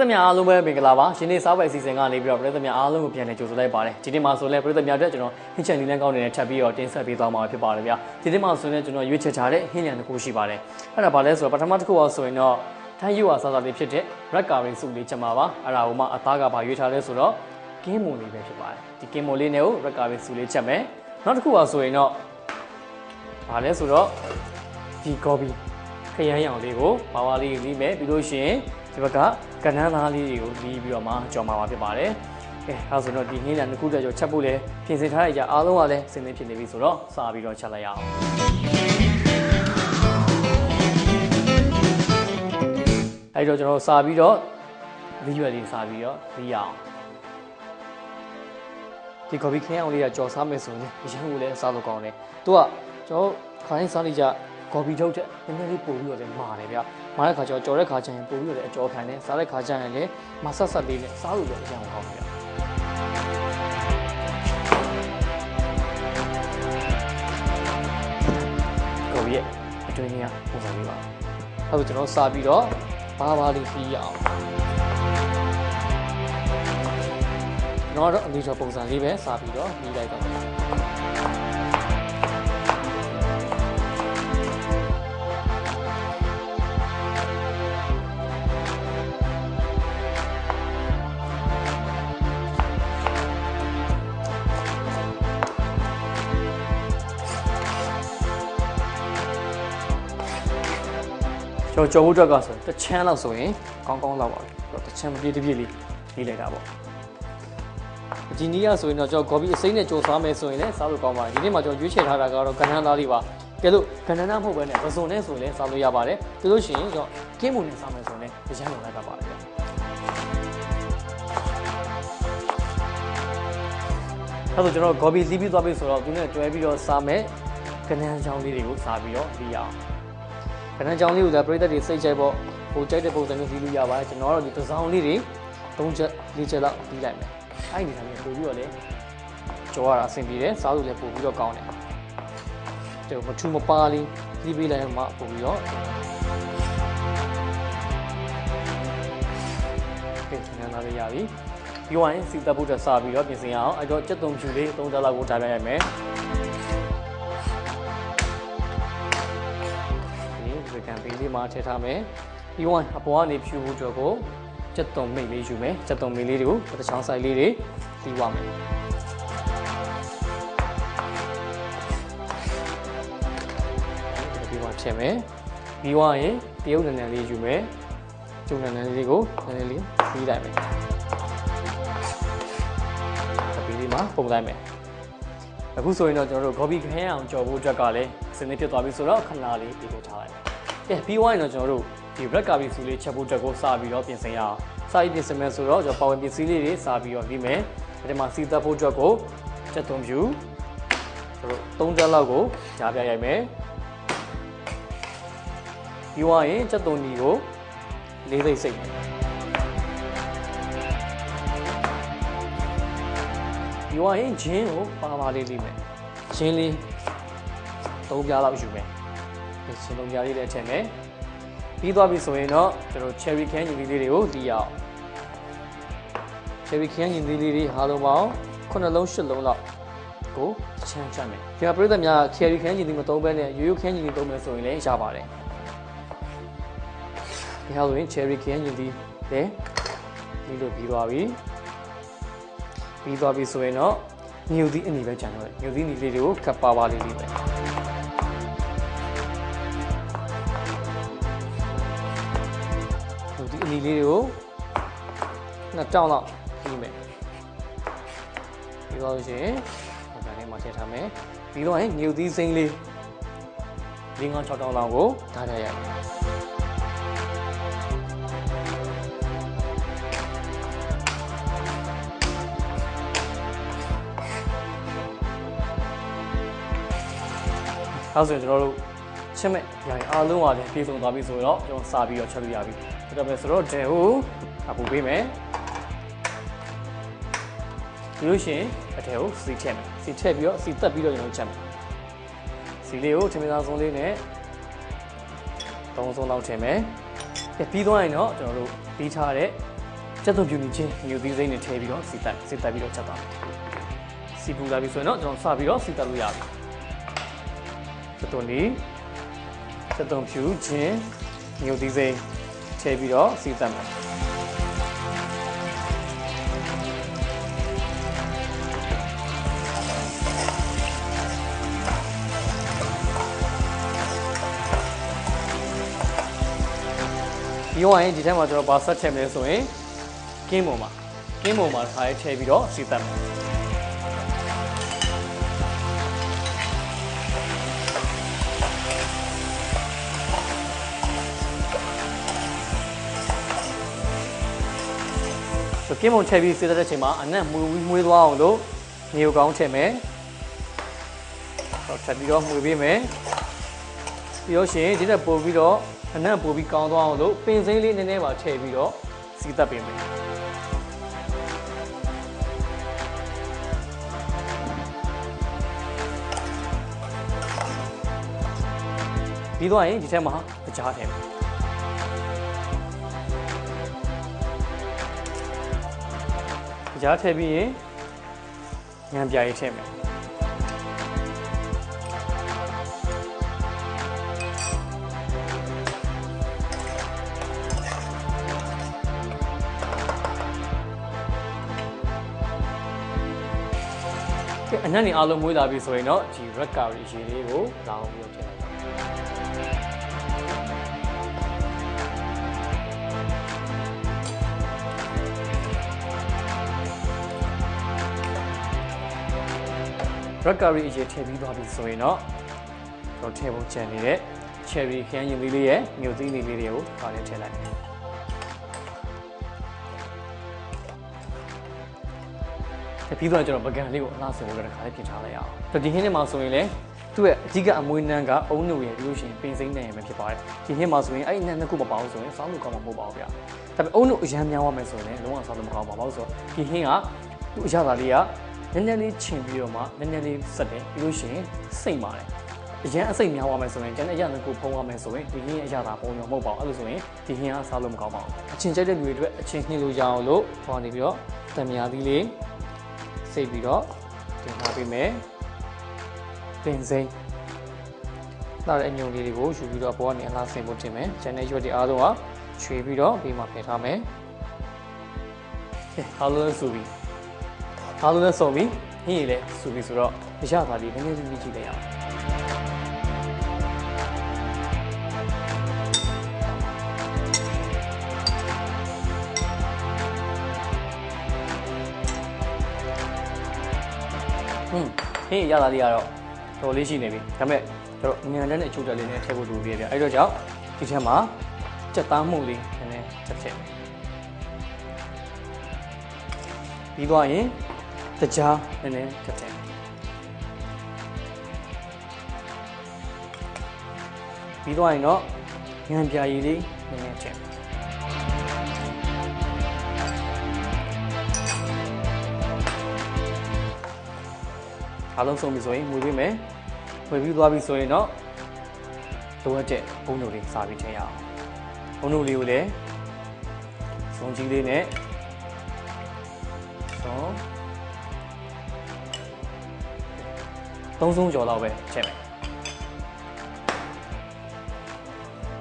ပရိသတ်များအားလုံးပဲမင်္ဂလာပါရှင်နေစားပွဲအစီအစဉ်ကနေပြီးတော့ပရိသတ်များအားလုံးကိုပြန်လည်ကြိုဆိုလိုက်ပါတယ်ဒီနေ့မှာဆိုလဲပရိသတ်များအတွက်ကျွန်တော်ဟင်းချန်နီလန်းကောင်းနေတဲ့ထပ်ပြီးတော့တင်ဆက်ပေးသွားမှာဖြစ်ပါတယ်ဗျာဒီနေ့မှာဆိုရင်ကျွန်တော်ရွေးချယ်ထားတဲ့ဟင်းညံတစ်ခုရှိပါတယ်အဲ့ဒါဘာလဲဆိုတော့ပထမတစ်ခုအောင်ဆိုရင်တော့ထိုင်းယူဝါစားစားလေးဖြစ်တဲ့ red curry စုလေးချက်မှာပါအဲ့ဒါကိုမှအသားကပါရွေးထားလဲဆိုတော့ကင်းမွန်လေးပဲဖြစ်ပါတယ်ဒီကင်းမွန်လေးနဲ့ကို red curry စုလေးချက်မယ်နောက်တစ်ခုအောင်ဆိုရင်တော့ဘာလဲဆိုတော့ဒီ coffee ခရမ်းရောင်လေးကိုပါဝါလေးလေးမယ်ပြီးလို့ရှိရင် ဒီဘက်ကကနန်းသားလေးတွေကိုလီးပြီးတော့မှကြော်မှာပါဖြစ်ပါတယ်။ကဲအဲဆိုတော့ဒီဟင်းလန်တစ်ခုတည်းကြောချက်ဖို့လဲပြင်ဆင်ထားရကြအားလုံးကလည်းစင်သင်ဖြစ်နေပြီဆိုတော့စာပြီးတော့ချက်လိုက်ရအောင်။အဲဒီတော့ကျွန်တော်စာပြီးတော့ဗီဒီယိုလေးစာပြီးတော့လီးရအောင်။ဒီ copy ခင်းအောင်လေးကကြော်စားမယ်ဆိုရင်ရန်ကိုလည်းစားလို့ကောင်းတယ်။သူကကျွန်တော်ခိုင်းစားလိုက်ကြ coffee ထုတ်တဲ့နည်းနည်းလေးပို့ပြီးတော့လည်းမာတယ်ဗျ။ မာတဲ့ခါကျတော့ကြော်တဲ့ခါကျရင်ပို့ပြီးတော့လည်းအကြော်ခံတယ်။စားတဲ့ခါကျရင်လည်းမဆက်ဆက်လေးနဲ့စားလို့လည်းအရင်ကောင်းတယ်ဗျ။ coffee ရဲ့အတွင်းကြီးကပုံစံလေးပါ။အဲ့ဒါကျွန်တော်စားပြီးတော့ဘာဘာလေးစီးရအောင်။ကျွန်တော်တော့အလေးကျော်ပုံစံလေးပဲစားပြီးတော့နှီးလိုက်တော့ ကျွန်တော်ကြော်ဖို့အတွက်ကဆိုတစ်ချမ်းလောက်ဆိုရင်ကောင်းကောင်းလောက်ပါပြီ။တစ်ချမ်းပြည့်တစ်ပြည့်လေးလေးလိုက်တာပေါ့။ဒီနေ့ကဆိုရင်တော့ကျွန်တော်ဂေါ်ဘီအစိမ့်နဲ့ကြော်စားမယ်ဆိုရင်လည်းစားလို့ကောင်းပါတယ်။ဒီနေ့မှာကျွန်တော်ရွေးချယ်ထားတာကတော့ကဏ္ဍသားလေးပါ။ကဲလို့ကဏ္ဍသားမဟုတ်ဘဲနဲ့ပစုံနဲ့ဆိုရင်လည်းစားလို့ရပါတယ်။ဒါလို့ရှိရင်ကျွန်တော်ကင်းမုန်နဲ့စားမယ်ဆိုရင်လည်းအရန်လုံလိုက်တာပါတယ်ဗျ။အဲ့တော့ကျွန်တော်ဂေါ်ဘီလီးပြီးသွားပြီဆိုတော့သူနဲ့တွဲပြီးတော့စားမယ်ကဏ္ဍချောင်းလေးတွေကိုစားပြီးတော့ပြီးရအောင်။ ကဏ္ဍချောင်းလေးကိုလည်းပြိသက်တွေစိတ်ကြိုက်ပေါ့ဟိုကြိုက်တဲ့ပုံစံမျိုးပြီးလို့ရပါတယ်ကျွန်တော်ကတော့ဒီတစ်စောင်းလေးတွေ၃ချက်၄ချက်လောက်ပြီးလိုက်မယ်အဲ့ဒီနေရာမျိုးပို့ပြီးတော့လေကြောရတာအဆင်ပြေတယ်စားလို့လည်းပို့ပြီးတော့ကောင်းတယ်တဲ့မထူမပါလေးပြီးပေးလိုက်မှပို့ပြီးတော့ကဲညနာလေးရပြီပြီးသွားရင်စီတပ်ဖို့တက်စားပြီးတော့ပြင်ဆင်ရအောင်အဲ့တော့ကြက်သွန်ဖြူလေး၃တက်လောက်ကိုထားပြရမယ် မှာထည့်ထားမယ်ပြီးတော့အပေါ်ကနေဖြူဖို့အတွက်ကိုကြက်သွန်မိတ်လေးယူမယ်ကြက်သွန်မိတ်လေးတွေကိုတစ်ချောင်းဆိုင်လေးတွေတီးသွားမယ်ပြီးတော့ထည့်မယ်ပြီးတော့ရင်တရုတ်နံနံလေးယူမယ်ကျုံနံနံလေးကိုနည်းနည်းလေးပြီးလိုက်မယ်ပြီးလေးမှာပုံလိုက်မယ်အခုဆိုရင်တော့ကျွန်တော်တို့ gobi ခင်းအောင်ကြော်ဖို့အတွက်ကလည်းအစင်းလေးဖြစ်သွားပြီဆိုတော့ခဏလေးပြီးလို့ထားလိုက်မယ် ကဲပြီးသွားရင်တော့ကျွန်တော်တို့ဒီ red curry ဆူလေးချက်ဖို့အတွက်ကိုစပြီးတော့ပြင်ဆင်ရအောင်စပြီးပြင်ဆင်မယ်ဆိုတော့ကျွန်တော်ပါဝင်ပစ္စည်းလေးတွေစပြီးတော့ပြီးမယ်ဒီမှာစီသက်ဖို့အတွက်ကိုချက်သွန်ဖြူကျွန်တော်၃ချက်လောက်ကိုကြားပြရိုက်မယ်ပြီးသွားရင်ချက်သွန်ညီကိုလေးစိတ်စိတ်မယ်ပြီးသွားရင်ဂျင်းကိုပါပါလေးလေးမယ်ဂျင်းလေး၃ပြားလောက်ယူမယ် ရှင်လုံးကြားလေးလည်းထည့်မယ်ပြီးသွားပြီဆိုရင်တော့ကျွန်တော် cherry can ညီလေးတွေကိုတီးရအောင် cherry can ညီလေးတွေဟာလုံးပေါင်း9လုံး10လုံးလောက်ကိုချမ်းချမ်းမယ်ဒီမှာပြည်သက်များ cherry can ညီလေးမသုံးဘဲနဲ့ရိုးရိုး can ညီလေးသုံးမယ်ဆိုရင်လည်းရပါတယ်ဒီဟာဆိုရင် cherry can ညီလေးလည်းဒီလိုပြီးသွားပြီပြီးသွားပြီဆိုရင်တော့ညူသီးအနေပဲကြံတော့တယ်ညူသီးညီလေးတွေကိုခပ်ပါပါလေးလေးပဲ နီလေးတွေကိုနှစ်တောင်းလောက်ပြီးမယ်ပြီးတော့ရှင်ဟိုကနေမှထည့်ထားမယ်ပြီးတော့ရင်ညူသီးစိမ့်လေး၄၅6တောင်းလောက်ကိုထားထားရမယ်အဲဆိုရင်ကျွန်တော်တို့ချက်မဲ့ညာအားလုံးကလည်းပြေဆုံးသွားပြီဆိုတော့ကျွန်တော်စာပြီးတော့ချက်လို့ရပြီ ဒါတော့ပဲဆိုတော့ဒဲကိုအပူပေးမယ်ပြီးလို့ရှိရင်အထဲကိုစီထည့်မယ်စီထည့်ပြီးတော့စီတက်ပြီးတော့ကျွန်တော်ချက်မယ်စီလေးကိုထမင်းသားစုံလေးနဲ့သုံးစုံလောက်ထည့်မယ်ပြီးသွားရင်တော့ကျွန်တော်တို့ပြီးထားတဲ့ကျက်သွန်ပြူနေချင်းညူသီးစိမ့်နဲ့ထည့်ပြီးတော့စီတက်စီတက်ပြီးတော့ချက်သွားမယ်စီပူလာပြီဆိုရင်တော့ကျွန်တော်စပြီးတော့စီတက်လို့ရပြီကျက်သွန်လေးကျက်သွန်ဖြူချင်းညူသီးစိမ့် ထည့်ပြီးတော့စီတက်မယ်ပြီးတော့ရင်ဒီထဲမှာကျွန်တော်ဘာဆက်ထည့်မလဲဆိုရင်ကင်းပုံမှာကင်းပုံမှာခါရဲထည့်ပြီးတော့စီတက်မယ် ဆိုကင်းပုံထည့်ပြီးစီတက်တဲ့အချိန်မှာအနက်မွေးမွေးသွားအောင်လို့နေကိုကောင်းထည့်မယ်တော့ထပ်ပြီးတော့မွေးပေးမယ်ပြီးတော့ရှင်ဒီတက်ပို့ပြီးတော့အနံ့ပို့ပြီးကောင်းသွားအောင်လို့ပင်စိမ့်လေးနည်းနည်းပါထည့်ပြီးတော့စီးသက်ပေးမယ်ပြီးတော့ရင်ဒီထဲမှာကြားထည့်မယ် ကြားထည့်ပြီးရင်ညံပြားရေးထည့်မယ်ကဲအနက်နေအားလုံးမွေးလာပြီဆိုရင်တော့ဒီ red curry ရေလေးကိုလာအောင်ပြီးတော့ထည့်လိုက်ပါ ရက်ကာရီအရေးထည့်ပြီးသွားပြီဆိုရင်တော့ကျွန်တော်ထည့်ဖို့ကြံနေတဲ့ cherry ခရမ်းရင်လေးလေးရဲ့မြို့သီးလေးလေးတွေကိုပါလေးထည့်လိုက်တပြီးတော့ကျွန်တော်ပကံလေးကိုအလားစင်ဖို့တစ်ခါလေးပြင်ထားလိုက်အောင်။ဒီဟင်းထဲမှာဆိုရင်လည်းသူ့ရဲ့အဓိကအမွေးနှမ်းကအုံးနုရဲ့ပြီးလို့ရှိရင်ပင်စိမ့်နဲ့ရမယ်ဖြစ်ပါတယ်။ဒီဟင်းမှာဆိုရင်အဲ့ဒီနှမ်းနှစ်ခုမပါဘူးဆိုရင်စောင်းလို့ကောင်းမှာမဟုတ်ပါဘူးဗျာ။ဒါပေမဲ့အုံးနုအရန်များသွားမယ်ဆိုရင်လည်းလုံးဝစောင်းလို့မကောင်းပါဘူးဆိုတော့ဒီဟင်းကသူ့အရသာလေးက နည်းနည်းလေးချင်ပြီးတော့မှနည်းနည်းလေးဆက်တယ်ပြီးလို့ရှိရင်စိတ်ပါတယ်အရန်အစိတ်များသွားမယ်ဆိုရင်ကျန်တဲ့အရာတွေကိုဖုံးသွားမယ်ဆိုရင်ဒီဟင်းရဲ့အရာသာပုံရောမဟုတ်ပါဘူးအဲ့လိုဆိုရင်ဒီဟင်းကစားလို့မကောင်းပါဘူးအချင်းကျက်တဲ့လူတွေအတွက်အချင်းနှိမ့်လို့ရအောင်လို့ဟောနေပြီးတော့တံမြာသီးလေးစိတ်ပြီးတော့တင်ထားပေးမယ်ပင်စိမ့်လာတဲ့အညုံလေးတွေကိုယူပြီးတော့ဘောကနေအလားဆင်ဖို့တင်မယ်ကျန်တဲ့ရွက်တွေအားလုံးကချွေပြီးတော့ပြီးမှဖယ်ထားမယ်ကဲအားလုံးစုပြီး အားလုံးလည်းစုံပြီးဟင်းရည်လည်းစုပြီးဆိုတော့ရရပါလေးနည်းနည်းလေးကြည့်လိုက်ရအောင်ဟင်းဟင်းရတာလေးကတော့တော်လေးရှိနေပြီဒါပေမဲ့ကျွန်တော်ညံတဲ့နဲ့အချို့တက်လေးနဲ့ထည့်ဖို့လိုသေးတယ်အဲ့တော့ကြောင့်ဒီထဲမှာစက်သားမှုလေးနည်းနည်းချက်ချက်ပြီးသွားရင် တကြားနည်းနည်းချက်ချက်ပြီးသွားရင်တော့ညံပြာရည်လေးနည်းနည်းချက်အားလုံးဆုံးပြီဆိုရင်မွေပေးမယ်မွေပြီးသွားပြီဆိုရင်တော့လိုအပ်တဲ့ဘုံတို့လေးစာပြီးထည့်ရအောင်ဘုံတို့လေးကိုလည်းစုံကြီးလေးနဲ့ဆုံး သုံးဆုံးကျော်တော့ပဲထည့်မယ်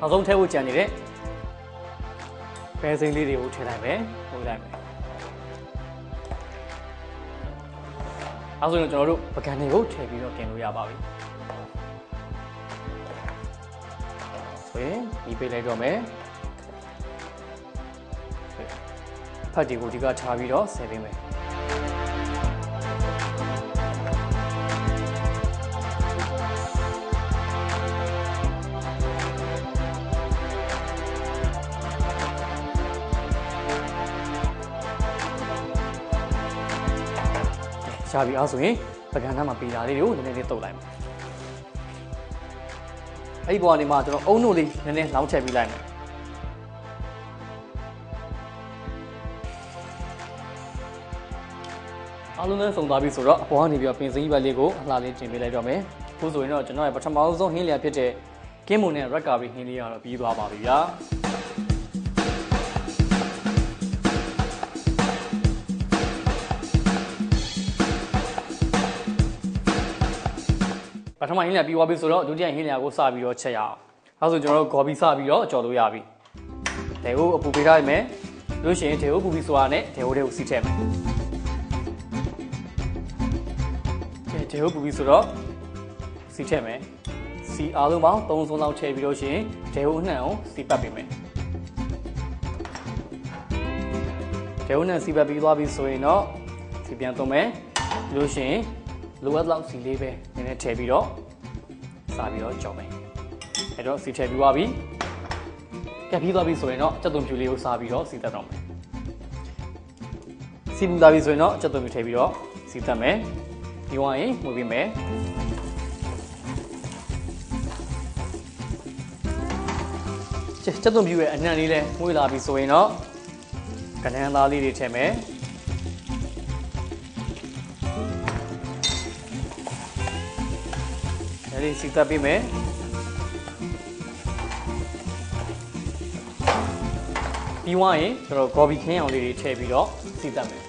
နောက်ဆုံးထည့်ဖို့ကြံနေတဲ့ပဲစိမ်းလေးတွေကိုထည့်လိုက်မယ်ပို့လိုက်မယ်အဲဆိုရင်ကျွန်တော်တို့ပကံတွေကိုထည့်ပြီးတော့กินလို့ရပါပြီဆိုရင်ဒီပေးလိုက်တော့မယ်ဖတ်ဒီကိုဒီကထားပြီးတော့ဆယ်ပေးမယ် ရှားပြီးအောင်ဆိုရင်ပကံသားမှာပေတာလေးတွေကိုနည်းနည်းလေးတုပ်လိုက်မယ်အဲ့ဒီပေါ်ကနေမှကျွန်တော်အုံနို့လေးနည်းနည်းလောင်းထည့်ပြီးလိုက်မယ်အားလုံးလည်းစုံသွားပြီဆိုတော့အပေါ်ကနေပြီးတော့ပင်စင်းကြီးဘက်လေးကိုအလှလေးတင်ပေးလိုက်တော့မယ်အခုဆိုရင်တော့ကျွန်တော်ရဲ့ပထမဆုံးဟင်းလျာဖြစ်တဲ့ကင်းမွန်နဲ့ရက်ကာဘီဟင်းလေးကတော့ပြီးသွားပါပြီဗျာ ပထမဟင်းလျာပြီးသွားပြီဆိုတော့ဒုတိယဟင်းလျာကိုစပြီးတော့ချက်ရအောင်အဲဆိုကျွန်တော်တို့ဂေါ်ဘီစပြီးတော့ကြော်လို့ရပြီဒေဟိုအပူပေးထားရမယ်လို့ရှိရင်ဒေဟိုပူပြီးဆိုတာနဲ့ဒေဟိုတွေကိုစီးထည့်မယ်ကဲဒေဟိုပူပြီးဆိုတော့စီးထည့်မယ်စီအားလုံးပေါင်း3စုံလောက်ထည့်ပြီးလို့ရှိရင်ဒေဟိုအနှံ့ကိုစီးပတ်ပေးမယ်ဒေဟိုနဲ့စီးပတ်ပြီးသွားပြီဆိုရင်တော့စီပြန်သွင်းမယ်လို့ရှိရင်လိုအပ်လောက်စီလေးပဲ နည်းနည်းထည့်ပြီးတော့စားပြီးတော့ကြော်မယ်အဲ့တော့စီထည့်ပြီးသွားပြီကက်ပြီးသွားပြီဆိုရင်တော့ကြက်သွန်ဖြူလေးကိုစားပြီးတော့စီသက်တော့မယ်စီပူလာပြီဆိုရင်တော့ကြက်သွန်ဖြူထည့်ပြီးတော့စီသက်မယ်ပြီးသွားရင်မှုပြီးမယ်ကြက်ကြက်သွန်ဖြူရဲ့အနှံ့လေးလဲမှုလာပြီဆိုရင်တော့ကနန်းသားလေးတွေထည့်မယ် အဲ့ဒီစီသက်ပေးမယ်ပြီးွားရင်ကျွန်တော်ဂေါ်ဘီခင်းအောင်လေးတွေထည့်ပြီးတော့စီသက်မယ်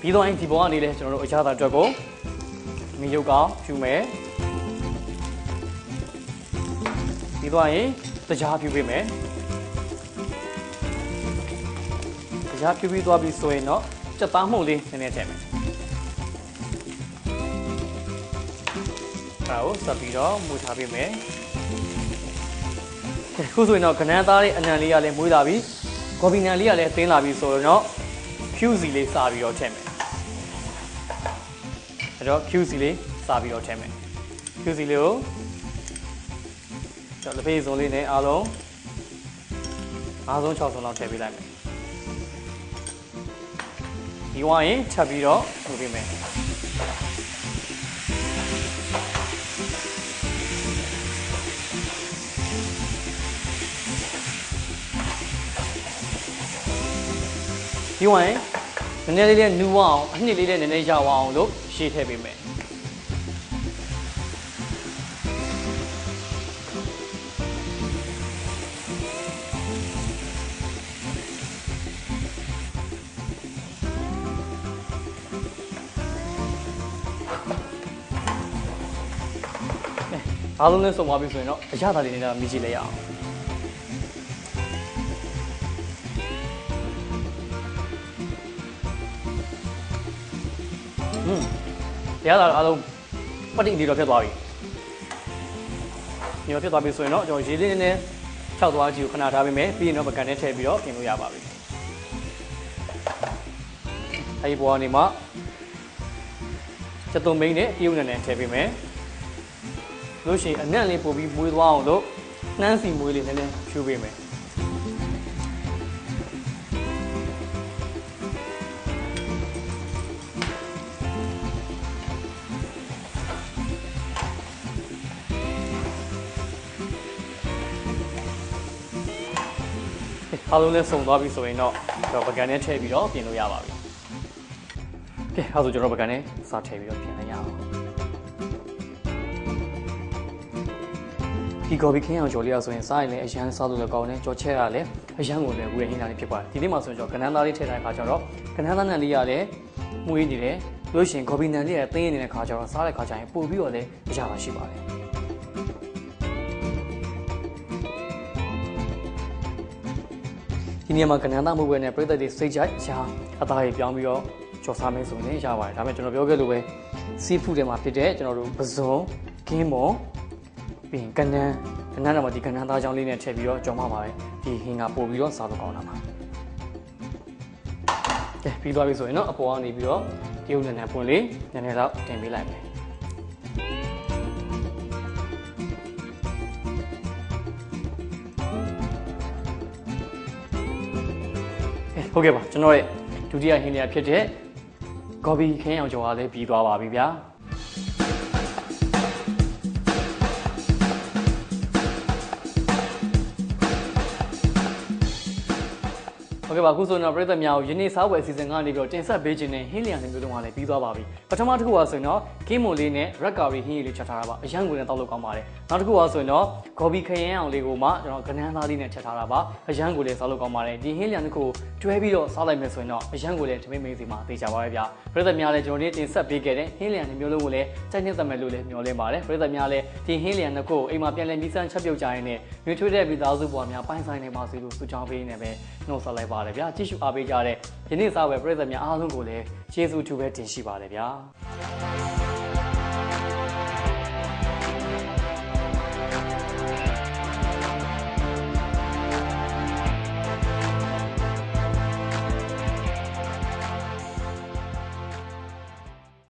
ပြီးတော့ရင်ဒီဘောကနေလဲကျွန်တော်တို့အရသာအတွက်ကိုမီရုပ်ကောင်ဖြူမယ်ပြီးတော့ရင် တရားဖြူပေးမယ်တရားဖြူပြီးသွားပြီဆိုရင်တော့စက်သားမှုန့်လေးနည်းနည်းထည့်မယ်ဒါကိုဆက်ပြီးတော့မူထားပေးမယ်ခုဆိုရင်တော့ကနန်းသားလေးအနံလေးကလည်းမွေးလာပြီဂေါ်ဘီနံလေးကလည်းသင်းလာပြီဆိုတော့ဖြူစီလေးစားပြီးတော့ထည့်မယ်အဲ့တော့ Q စီလေးစာပြီးတော့ထည့်မယ် Q စီလေးကို ကျွန်တော်လက်ဖေးစုံလေးနဲ့အားလုံးအားဆုံး6ဆုံးလောက်ထည့်ပေးလိုက်မယ်ဒီဝိုင်းရင်ထပ်ပြီးတော့လုပ်ပေးမယ်ဒီဝိုင်းနည်းနည်းလေးနဲ့နူအောင်အနှစ်လေးနဲ့နည်းနည်းရအောင်လို့ရှေ့ထည့်ပေးမယ် အားလုံးလည်းစုံသွားပြီဆိုရင်တော့အရသာလေးနေတာမြည်ကြည့်လိုက်ရအောင်อืมတရားသာအားလုံးပတိလေးတော့ဖြစ်သွားပြီညောဖြစ်သွားပြီဆိုရင်တော့ကျွန်တော်ရေလေးနည်းနည်းခြောက်သွားကြည့်ကိုခဏထားပေးမယ်ပြီးရင်တော့ပကံနဲ့ထည့်ပြီးတော့ပြင်လို့ရပါပြီအဲဒီပေါ်ကနေမှစက်သွုံမိန်းနဲ့ပြုတ်နေနဲ့ထည့်ပေးမယ် လို့ရှိရင်အနံ့လေးပို့ပြီးမွေးသွားအောင်လို့နှမ်းစီမွေးလေးနည်းနည်းဖြူပေးမယ်အားလုံးလည်းစုံသွားပြီဆိုရင်တော့ကျွန်တော်ပကံနဲ့ထည့်ပြီးတော့ပြင်လို့ရပါပြီ။ကဲအဲဆိုကျွန်တော်ပကံနဲ့စားထည့်ပြီးတော့ပြင်လိုက်ရအောင်။ ဒီကော်ပီခင်းအောင်ကြော်လေးရဆိုရင်စားရင်လည်းအရန်စားလို့လည်းကောင်းတယ်ကြော်ချက်ရလည်းအရန်ကိုလည်းဝယ်ရင်းတာလေးဖြစ်ပါတယ်။ဒီနေ့မှဆိုရင်ကျွန်တော်ကနန်းသားလေးထည့်ထားတဲ့ခါကျတော့ကနန်းသားနံလေးရလည်းမွေးနေတယ်။လို့ရှိရင်ကော်ပီနံလေးရတင်းနေတဲ့ခါကျတော့စားတဲ့ခါကျရင်ပို့ပြီးတော့လည်းအရသာရှိပါတယ်။ဒီနေရာမှာကဏ္ဍသားမှုပဲနဲ့ပြည်သက်တွေစိတ်ကြိုက်ရှာအသားတွေပြောင်းပြီးတော့ကြော်စားမယ်ဆိုရင်ရပါတယ်ဒါပေမဲ့ကျွန်တော်ပြောခဲ့လို့ပဲစီးဖူးတွေမှာဖြစ်တဲ့ကျွန်တော်တို့ပဇွန်ကင်းမွန် ပြီးရင်ကဏ္ဍကဏ္ဍတော့မှဒီကဏ္ဍသားချောင်းလေးနဲ့ထည့်ပြီးတော့ကြော်မှပါပဲဒီဟင်းကပို့ပြီးတော့စားလို့ကောင်းတာပါကဲပြီးသွားပြီဆိုရင်တော့အပေါ်ကနေပြီးတော့တရုတ်နည်းနည်းပွင့်လေးနည်းနည်းတော့တင်ပေးလိုက်မယ်ဟုတ်ကဲ့ပါကျွန်တော်ရဲ့ဒုတိယဟင်းလျာဖြစ်တဲ့ဂေါ်ဘီခင်းအောင်ကျော်အားလည်းပြီးသွားပါပြီဗျာ ဟုတ်ကဲ့ဟုတ်ကဲ့ပါအခုဆိုတော့ပြည်သက်များကိုယနေ့စားဝယ်အစီအစဉ်ကနေပြီးတော့တင်ဆက်ပေးခြင်းနဲ့ဟင်းလျံနေမျိုးလုံးကလည်းပြီးသွားပါပြီပထမတစ်ခုကဆိုရင်တော့ကင်းမွန်လေးနဲ့ရက်ကာရီဟင်းရည်လေးချက်ထားတာပါအရန်ကိုလည်းတောက်လို့ကောင်းပါတယ်နောက်တစ်ခုကဆိုရင်တော့ဂေါ်ဘီခရမ်းအောင်လေးကိုမှကျွန်တော်ကနန်းသားလေးနဲ့ချက်ထားတာပါအရန်ကိုလည်းစားလို့ကောင်းပါတယ်ဒီဟင်းလျံတစ်ခုကိုတွဲပြီးတော့စားလိုက်မယ်ဆိုရင်တော့အရန်ကိုလည်းတမိတ်မိတ်စီမှာသိကြပါရဲ့ဗျာပြည်သက်များလည်းကျွန်တော်တို့တင်ဆက်ပေးခဲ့တဲ့ဟင်းလျံနေမျိုးလုံးကိုလည်းစိုက်နှစ်သက်မယ်လို့လည်းမျှော်လင့်ပါတယ်ပြည်သက်များလည်းဒီဟင်းလျံတစ်ခုကိုအိမ်မှာပြန်လည်ပြီးစမ်းချက်ပြုတ်ကြရင်နဲ့မျိုးထွေးတဲ့မိသားစုပေါ်များပိုင်းဆိုင်နေပါစေလို့ဆုချောင်းပေးနေပဲနှုတ်ဆက်လိုက်ပါတယ်ဗျာကြည့်ရှုအားပေးကြတဲ့ယနေ့စားဝယ်ပြည်သက်များအားလုံးကိုလည်းကျေးဇူးတူပဲတင်ရှိပါတယ်ဗျာ